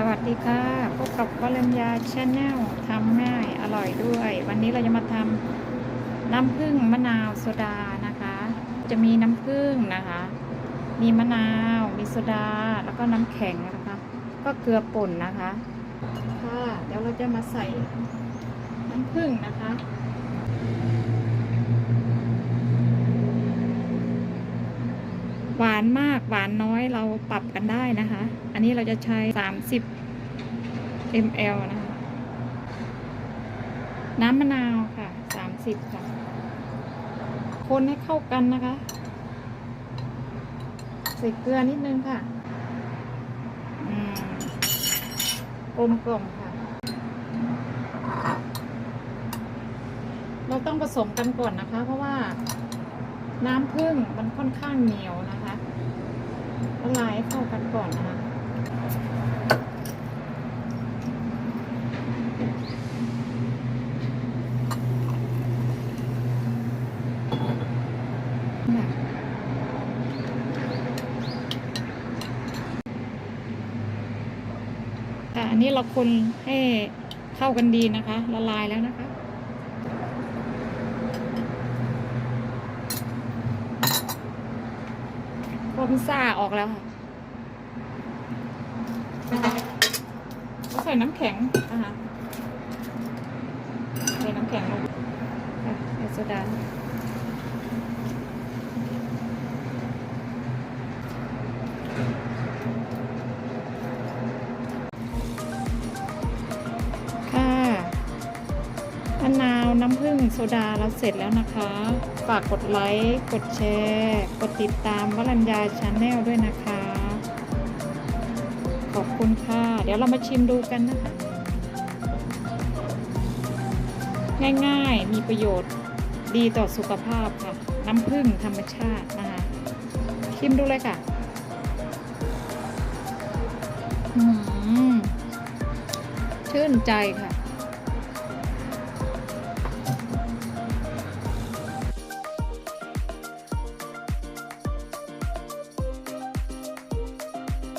สวัสดีค่ะ พบกับวรัญญาชาแนลทำง่ายอร่อยด้วย วันนี้เราจะมาทำน้ำผึ้งมะนาวโซดานะคะ จะมีน้ำผึ้งนะคะ มีมะนาว มีโซดา แล้วก็น้ำแข็งนะคะ ก็เกลือป่นนะคะ ค่ะ เดี๋ยวเราจะมาใส่น้ำผึ้งนะคะ หวานมากหวานน้อยเราปรับกันได้นะคะ อันนี้เราจะใช้ 30 ml นะคะ น้ำมะนาวค่ะ 30 ค่ะ คนให้เข้ากันนะคะ ใส่เกลือนิดนึงค่ะอมกลมกล่อมค่ะ เราต้องผสมกันก่อนนะคะ เพราะว่า น้ำผึ้งมันค่อนข้างเหนียวนะคะละลายให้เข้ากันก่อนนะคะแต่อันนี้เราคนให้เข้ากันดีนะคะ ละลายแล้วนะคะ พิซซ่าออกแล้วค่ะก็ใส่น้ำแข็งนะคะใส่น้ำแข็งลงค่ะใส่โซดาค่ะมะนาวน้ำผึ้งโซดาเราเสร็จแล้วนะคะ ฝากกดไลค์ กดแชร์ กดติดตามวรัญญาชาแนลด้วยนะคะ ขอบคุณค่ะ เดี๋ยวเรามาชิมดูกันนะคะ ง่ายๆ มีประโยชน์ดีต่อสุขภาพค่ะ น้ำผึ้งธรรมชาตินะคะ ชิมดูเลยค่ะอืมชื่นใจค่ะ